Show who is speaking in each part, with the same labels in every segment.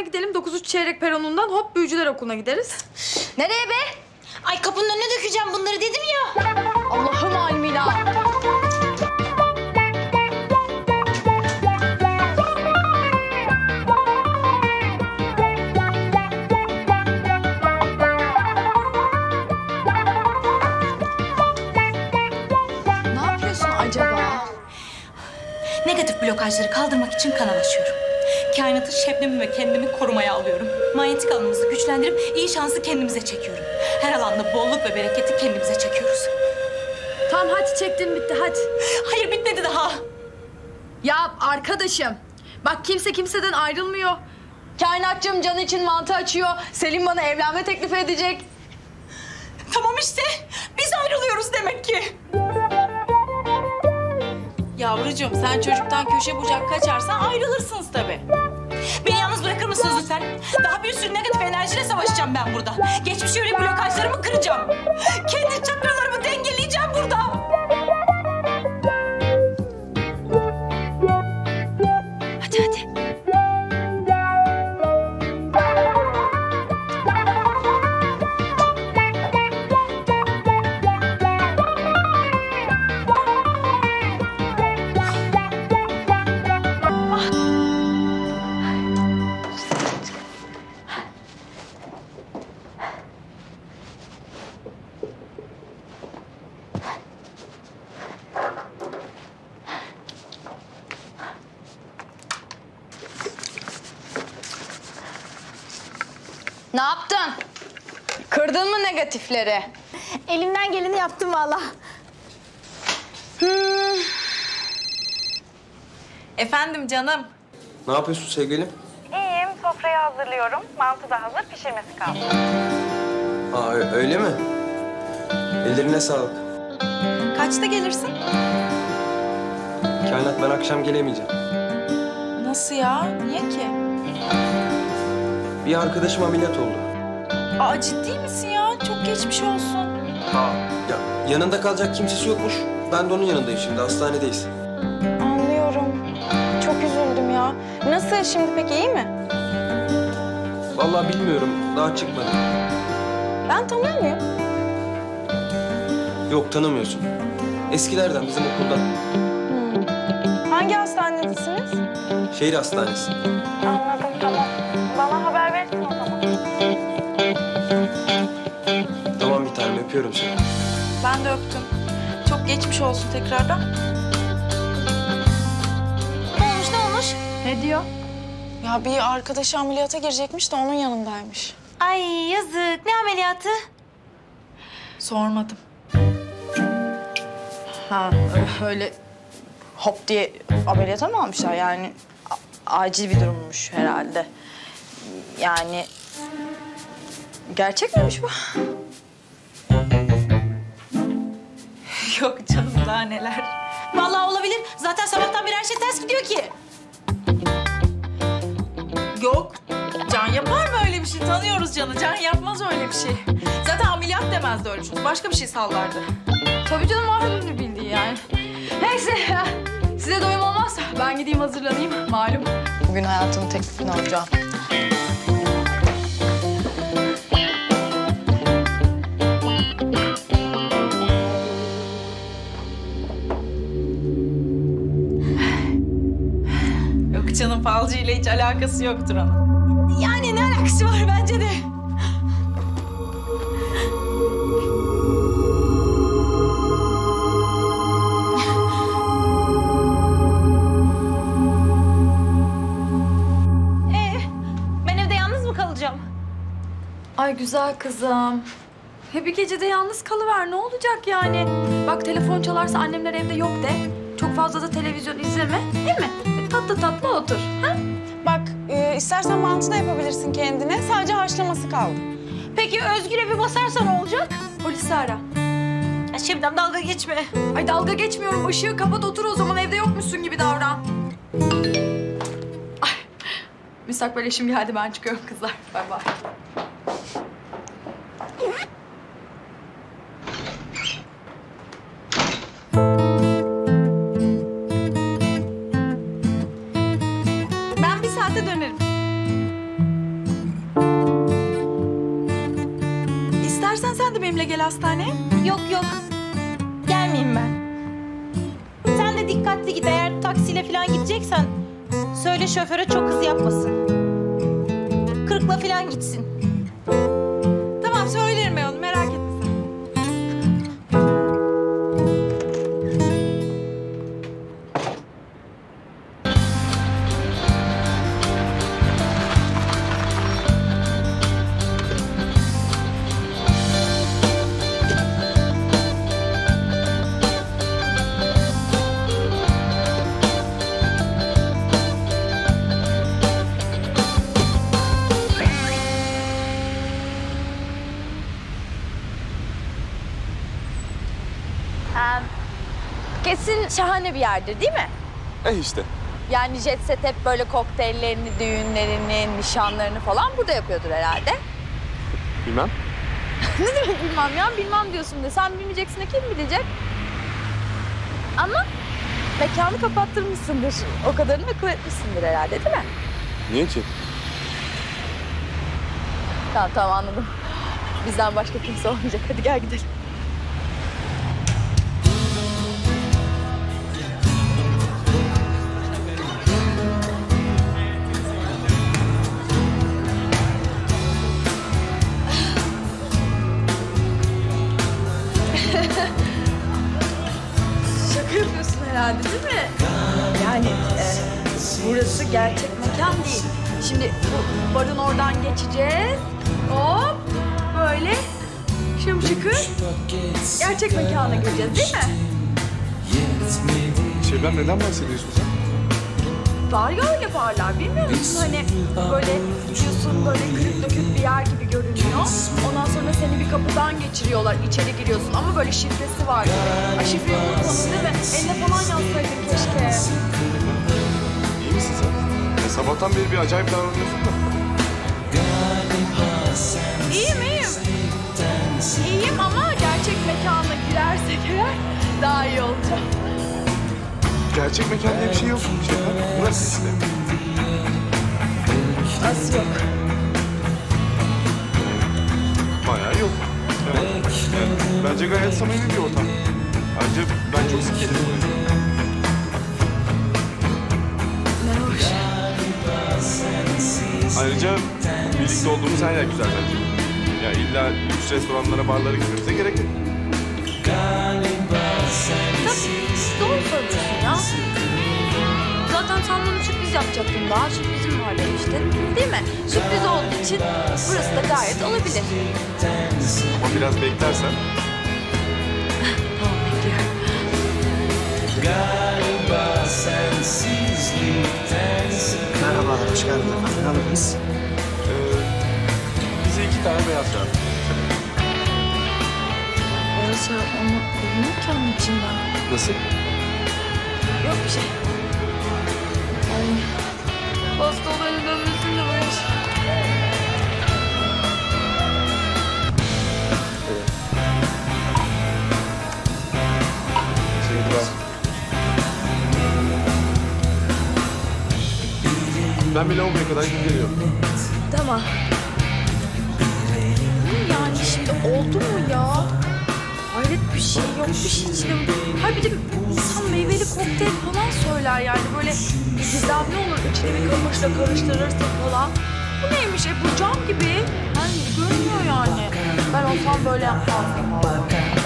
Speaker 1: Erken'e gidelim. 9.3 çeyrek peronundan hop büyücüler okuluna gideriz.
Speaker 2: Nereye be?
Speaker 3: Ay kapının önüne dökeceğim bunları dedim ya.
Speaker 2: Allah'ım Almila. Ne yapıyorsun acaba?
Speaker 3: Negatif blokajları kaldırmak için kanal açıyorum. Kainatın şebnemi ve kendimi korumaya alıyorum. Manyetik alanımızı güçlendirip iyi şansı kendimize çekiyorum. Her alanda bolluk ve bereketi kendimize çekiyoruz.
Speaker 1: Tamam hadi çektin bitti hadi.
Speaker 3: Hayır bitmedi daha.
Speaker 1: Ya arkadaşım bak kimse kimseden ayrılmıyor. Kainatçım canı için mantı açıyor. Selim bana evlenme teklifi edecek.
Speaker 3: Tamam işte. Biz ayrılıyoruz demek ki. Yavrucuğum sen çocuktan köşe bucak kaçarsan ayrılırsınız tabii. Beni yalnız bırakır mısınız lütfen? Daha bir sürü negatif enerjiyle savaşacağım ben burada. Geçmiş yönelik blokajlarımı kıracağım. Kendi çakralarımı dengeleyeceğim
Speaker 2: Ne yaptın? Kırdın mı negatifleri?
Speaker 3: Elimden geleni yaptım valla. Efendim canım.
Speaker 4: Ne yapıyorsun sevgilim?
Speaker 5: İyiyim, sofrayı hazırlıyorum. Mantı da hazır, pişirmesi kaldı.
Speaker 4: Aa öyle mi? Ellerine sağlık.
Speaker 3: Kaçta gelirsin?
Speaker 4: Kainat ben akşam gelemeyeceğim.
Speaker 3: Nasıl ya? Niye ki?
Speaker 4: Bir arkadaşım ameliyat oldu.
Speaker 3: Aa ciddi misin ya? Çok geçmiş olsun.
Speaker 4: Ya yanında kalacak kimsesi yokmuş. Ben de onun yanındayım şimdi hastanedeyiz.
Speaker 5: Anlıyorum. Çok üzüldüm ya. Nasıl şimdi peki, iyi mi?
Speaker 4: Vallahi bilmiyorum daha çıkmadı.
Speaker 5: Ben tanıyor muyum?
Speaker 4: Yok tanımıyorsun. Eskilerden bizim okuldan.
Speaker 5: Hangi hastanedesiniz?
Speaker 4: Şehir hastanesi.
Speaker 5: Anladım,
Speaker 4: öpüyorum seni.
Speaker 3: Ben de öptüm. Çok geçmiş olsun tekrardan. Ne olmuş ne olmuş?
Speaker 1: Ne diyor?
Speaker 5: Ya bir arkadaşı ameliyata girecekmiş de onun yanındaymış.
Speaker 3: Ay yazık. Ne ameliyatı? Sormadım.
Speaker 2: Ha öyle hop diye ameliyata mı almışlar yani? acil bir durummuş herhalde. Yani gerçek miymiş bu?
Speaker 3: Yok canım daha neler. Vallahi olabilir. Zaten sabahtan beri her şey ters gidiyor ki. Yok. Can yapar mı öyle bir şey? Tanıyoruz Can'ı. Can yapmaz öyle bir şey. Zaten ameliyat demezdi öyle şey. Başka bir şey sallardı.
Speaker 1: Tabii canım öyle bildiği yani. Neyse. Size doyum olmazsa ben gideyim hazırlanayım. Malum.
Speaker 2: Bugün hayatımın teklifini alacağım.
Speaker 3: Canım falcı ile hiç alakası yoktur onun. Yani ne alakası var bence de. Ee, ben evde yalnız mı kalacağım?
Speaker 1: Ay güzel kızım. He bir gecede yalnız kalıver ne olacak yani? Bak telefon çalarsa annemler evde yok de. Çok fazla da televizyon izleme değil mi? Tatlı tatlı otur. Ha?
Speaker 5: Bak, e, istersen mantı da yapabilirsin kendine. Sadece haşlaması kaldı.
Speaker 3: Peki Özgür'e bir basarsa ne olacak?
Speaker 1: Polisi ara.
Speaker 3: Ya Şebnem dalga geçme.
Speaker 1: Ay dalga geçmiyorum. Işığı kapat otur o zaman evde yokmuşsun gibi davran. Ay. Müstakbel eşim geldi ben çıkıyorum kızlar. Bay bay.
Speaker 2: Şoföre çok hız yapmasın.
Speaker 1: Şahane bir yerdir değil mi?
Speaker 6: E işte.
Speaker 1: Yani Jet Set hep böyle kokteyllerini, düğünlerini, nişanlarını falan burada yapıyordur herhalde.
Speaker 6: Bilmem.
Speaker 1: ne demek bilmem ya, bilmem diyorsun de. Sen bilmeyeceksin de kim bilecek? Ama mekanı kapattırmışsındır. O kadarını akıl etmişsindir herhalde değil mi?
Speaker 6: Niye ki?
Speaker 1: Tamam tamam anladım. Bizden başka kimse olmayacak. Hadi gel gidelim. Burası gerçek mekan değil. Şimdi bu barın oradan geçeceğiz. Hop böyle şımşıkır gerçek mekana gireceğiz değil mi?
Speaker 6: Şeyden neden bahsediyorsun sen?
Speaker 1: Var ya öyle barlar bilmiyor musun? Hani böyle gidiyorsun böyle kırık dökük bir yer gibi görünüyor. Ondan sonra seni bir kapıdan geçiriyorlar. içeri giriyorsun ama böyle şifresi var. Ay şifreyi unutmadın değil mi? Eline falan yazsaydın keşke.
Speaker 6: Sabahtan beri bir acayip davranıyorsun da.
Speaker 1: İyiyim iyiyim. İyiyim ama gerçek mekana girersek eğer daha iyi olacak.
Speaker 6: Gerçek mekan diye bir şey yok. Şeyden. Burası işte.
Speaker 1: Nasıl yok?
Speaker 6: Bayağı yok. Evet. Yani bence gayet samimi bir ortam. Ayrıca ben çok sık Ayrıca birlikte olduğumuz her yer güzel bence. Ya illa lüks restoranlara, barlara gitmemize gerek yok.
Speaker 1: Doğru söylüyorsun ya. Zaten sen bunu sürpriz yapacaktın daha. Sürprizim var demiştin. Değil mi? Sürpriz olduğu için burası da gayet olabilir.
Speaker 6: Ama biraz beklersen
Speaker 1: Tamam bekliyorum.
Speaker 4: Merhabalar, hoş geldiniz. Ne alırdınız?
Speaker 6: e, bize iki tane beyaz.
Speaker 1: Beyaz şarap ama koyulur ki onun içinden.
Speaker 6: Nasıl?
Speaker 1: Yok bir şey. Ay. Pastaların dönmesini de
Speaker 6: Ben bir lavaboya kadar gidip geliyorum.
Speaker 1: Tamam. Yani şimdi oldu mu ya? Hayret bir şey yok bir şey içinde. Hayır bir de insan meyveli kokteyl falan söyler yani böyle gizemli olur. İçine bir kamışla karıştırırsın falan. Bu neymiş e bu cam gibi. Yani görünmüyor yani. Ben olsam böyle yapmazdım.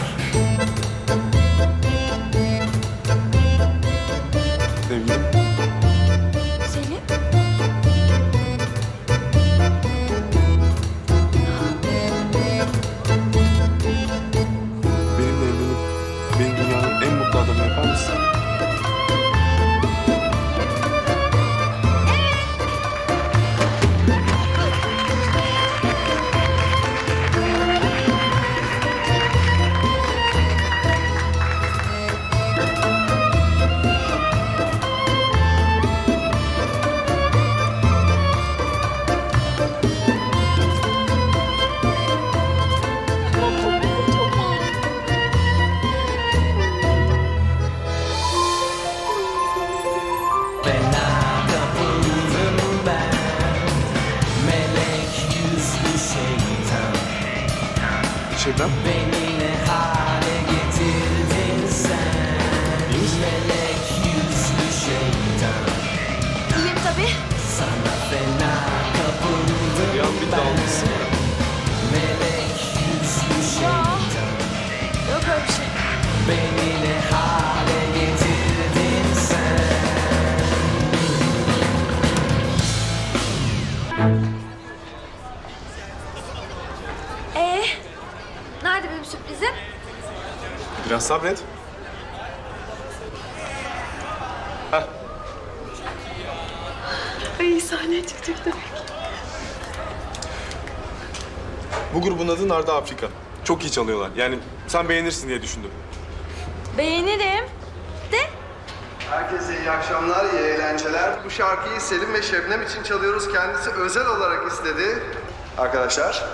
Speaker 6: Şebnem? İyi Sabret.
Speaker 1: Ay sahneye çıkacak demek.
Speaker 6: Bu grubun adı Narda Afrika. Çok iyi çalıyorlar. Yani sen beğenirsin diye düşündüm.
Speaker 1: Beğenirim. De
Speaker 7: Herkese iyi akşamlar, iyi eğlenceler. Bu şarkıyı Selim ve Şebnem için çalıyoruz. Kendisi özel olarak istedi. Arkadaşlar.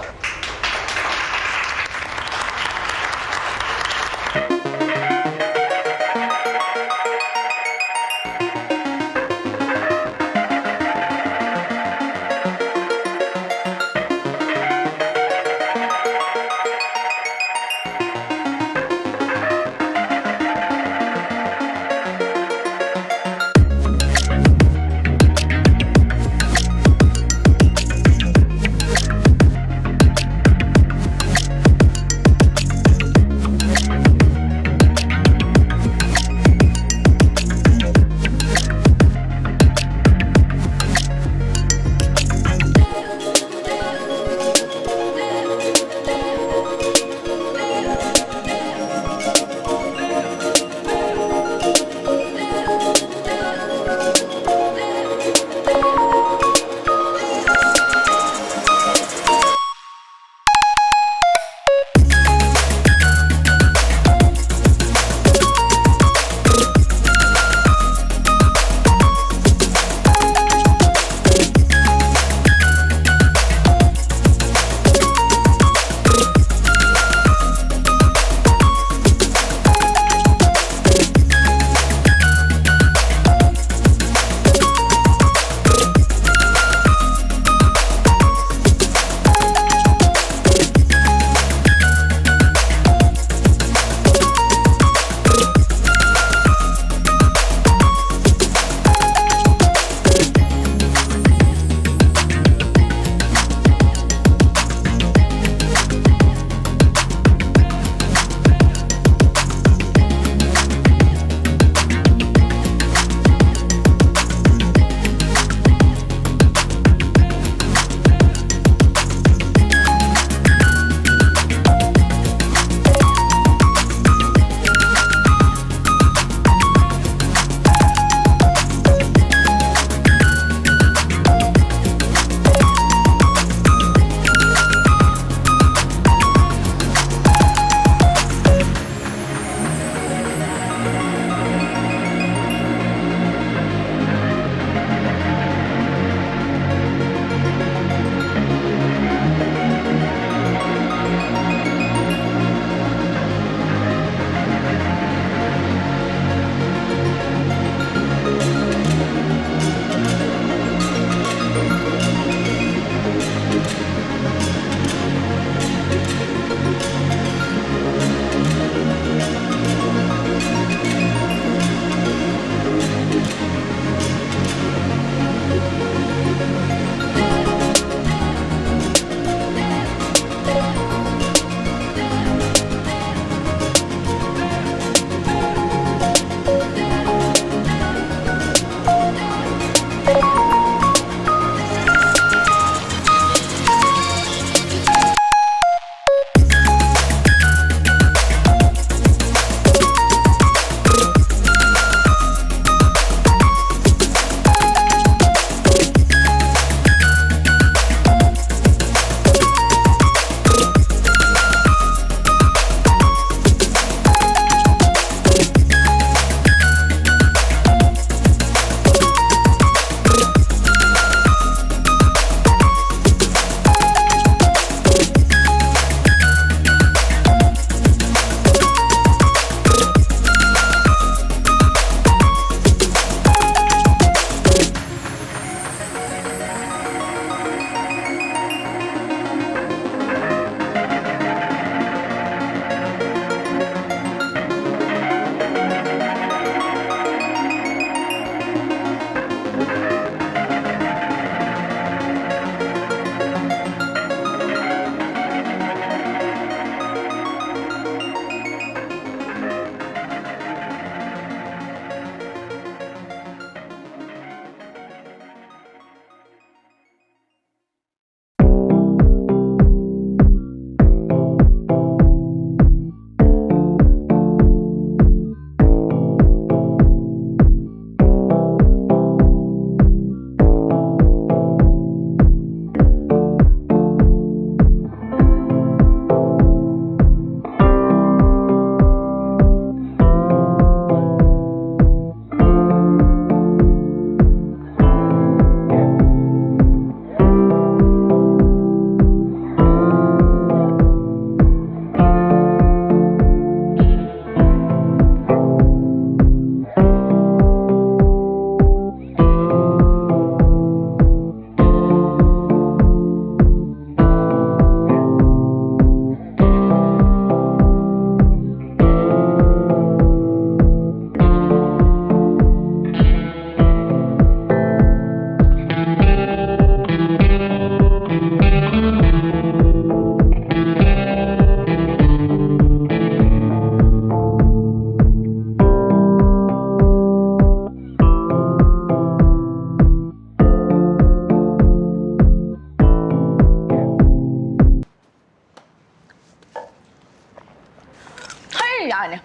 Speaker 1: Yani.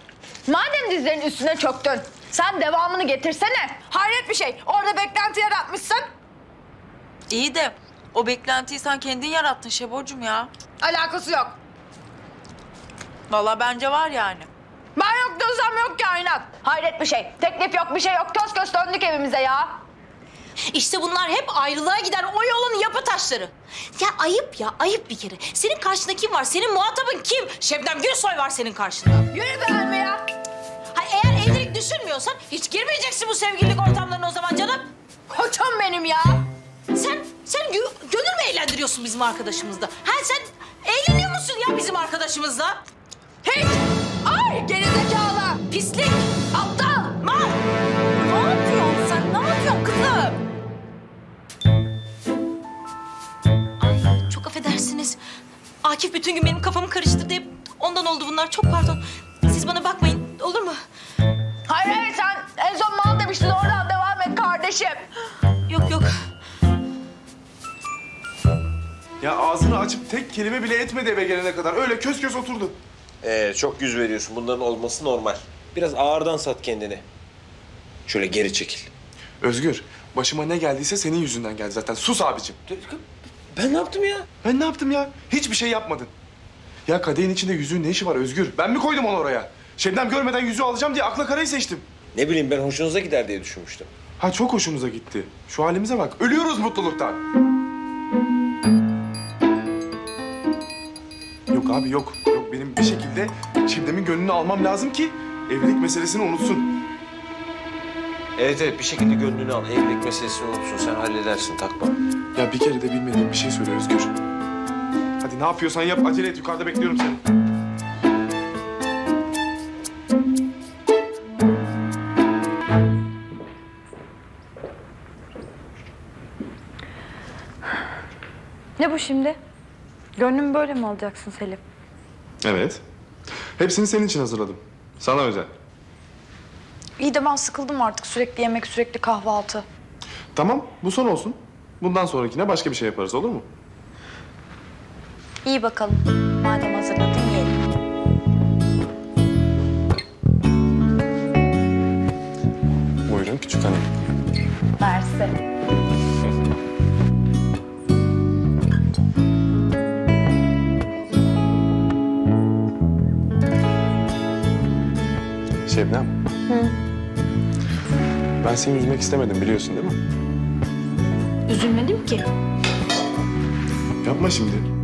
Speaker 1: Madem dizlerin üstüne çöktün, sen devamını getirsene. Hayret bir şey. Orada beklenti yaratmışsın.
Speaker 8: İyi de o beklentiyi sen kendin yarattın Şebocuğum ya.
Speaker 1: Alakası yok.
Speaker 8: Vallahi bence var yani.
Speaker 1: Ben yok diyorsam yok kainat. Hayret bir şey. Teklif yok, bir şey yok. Köz köz döndük evimize ya.
Speaker 3: İşte bunlar hep ayrılığa giden o yolun yapı taşları. Ya ayıp ya ayıp bir kere. Senin karşında kim var? Senin muhatabın kim? Şebnem Gürsoy var senin karşında.
Speaker 1: Yürü be Elmi ya.
Speaker 3: Ha, eğer evlilik düşünmüyorsan hiç girmeyeceksin bu sevgililik ortamlarına o zaman canım.
Speaker 1: Koçum benim ya.
Speaker 3: Sen sen gö- gönül mü eğlendiriyorsun bizim arkadaşımızla? Ha sen eğleniyor musun ya bizim arkadaşımızla?
Speaker 1: Hiç. Ay gerizekalı.
Speaker 3: Pislik.
Speaker 1: Aptal.
Speaker 3: Mal.
Speaker 8: Ne yapıyorsun sen? Ne yapıyorsun kızım?
Speaker 3: Akif bütün gün benim kafamı karıştırdı. Hep Ondan oldu bunlar. Çok pardon. Siz bana bakmayın. Olur mu?
Speaker 1: Hayır hayır sen en son mal demiştin oradan devam et kardeşim.
Speaker 3: Yok yok.
Speaker 6: Ya ağzını açıp tek kelime bile etmedi eve gelene kadar. Öyle kös kös oturdu.
Speaker 4: Ee, çok yüz veriyorsun. Bunların olması normal. Biraz ağırdan sat kendini. Şöyle geri çekil.
Speaker 6: Özgür, başıma ne geldiyse senin yüzünden geldi zaten. Sus abicim.
Speaker 4: Ben ne yaptım ya?
Speaker 6: Ben ne yaptım ya? Hiçbir şey yapmadın. Ya kadehin içinde yüzüğün ne işi var Özgür? Ben mi koydum onu oraya? Şebnem görmeden yüzüğü alacağım diye akla karayı seçtim.
Speaker 4: Ne bileyim ben hoşunuza gider diye düşünmüştüm.
Speaker 6: Ha çok hoşumuza gitti. Şu halimize bak. Ölüyoruz mutluluktan. Yok abi yok. Yok benim bir şekilde Şebnem'in gönlünü almam lazım ki evlilik meselesini unutsun.
Speaker 4: Evet evet bir şekilde gönlünü al. Evlilik meselesini unutsun. Sen halledersin takma.
Speaker 6: Ya bir kere de bilmediğim bir şey söyle Özgür. Hadi ne yapıyorsan yap. Acele et. Yukarıda bekliyorum seni.
Speaker 1: Ne bu şimdi? Gönlümü böyle mi alacaksın Selim?
Speaker 6: Evet. Hepsini senin için hazırladım. Sana özel.
Speaker 1: İyi de ben sıkıldım artık sürekli yemek sürekli kahvaltı.
Speaker 6: Tamam, bu son olsun. Bundan sonrakine başka bir şey yaparız, olur mu?
Speaker 1: İyi bakalım. Madem hazırladın yiyelim.
Speaker 6: Buyurun küçük hanım.
Speaker 1: Mersi.
Speaker 6: Şebnem. Ben seni üzmek istemedim biliyorsun değil mi?
Speaker 1: Üzülmedim ki.
Speaker 6: Yapma şimdi.